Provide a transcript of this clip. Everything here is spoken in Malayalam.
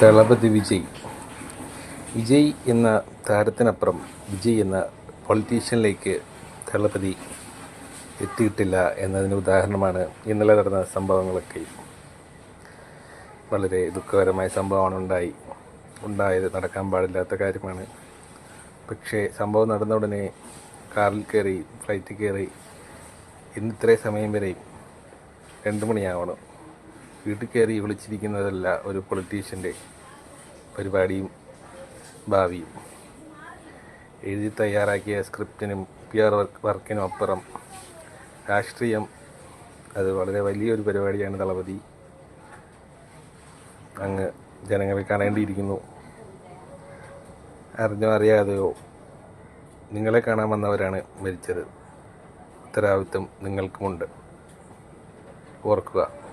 ദളപതി വിജയ്. വിജയ് എന്ന താരത്തിനപ്പുറം വിജയ് എന്ന പൊളിറ്റീഷ്യനിലേക്ക് തളപതി എത്തിയിട്ടില്ല എന്നതിന് ഉദാഹരണമാണ് ഇന്നലെ നടന്ന സംഭവങ്ങളൊക്കെ. വളരെ ദുഃഖകരമായ സംഭവമാണ് ഉണ്ടായി. ഉണ്ടായത് നടക്കാൻ പാടില്ലാത്ത കാര്യമാണ്. പക്ഷേ സംഭവം നടന്ന ഉടനെ കാറിൽ കയറി ഫ്ലൈറ്റിൽ കയറി ഇന്ന് സമയം വരെയും രണ്ട് മണിയാവണം. വീട്ടിൽ കയറി വിളിച്ചിരിക്കുന്നതല്ല ഒരു പൊളിറ്റീഷ്യന്റെ പരിപാടിയും ഭാവിയും. എഴുതി തയ്യാറാക്കിയ സ്ക്രിപ്റ്റിനും പി ആർ വർക്കിനും അപ്പുറം രാഷ്ട്രീയം അത് വളരെ വലിയൊരു പരിപാടിയാണ് തളപതി. അങ്ങ് ജനങ്ങളെ കാണേണ്ടിയിരിക്കുന്നു. അറിഞ്ഞോ അറിയാതെയോ നിങ്ങളെ കാണാൻ വന്നവരാണ് മരിച്ചത്. ഉത്തരവാദിത്വം നിങ്ങൾക്കുമുണ്ട്. ഓർക്കുക.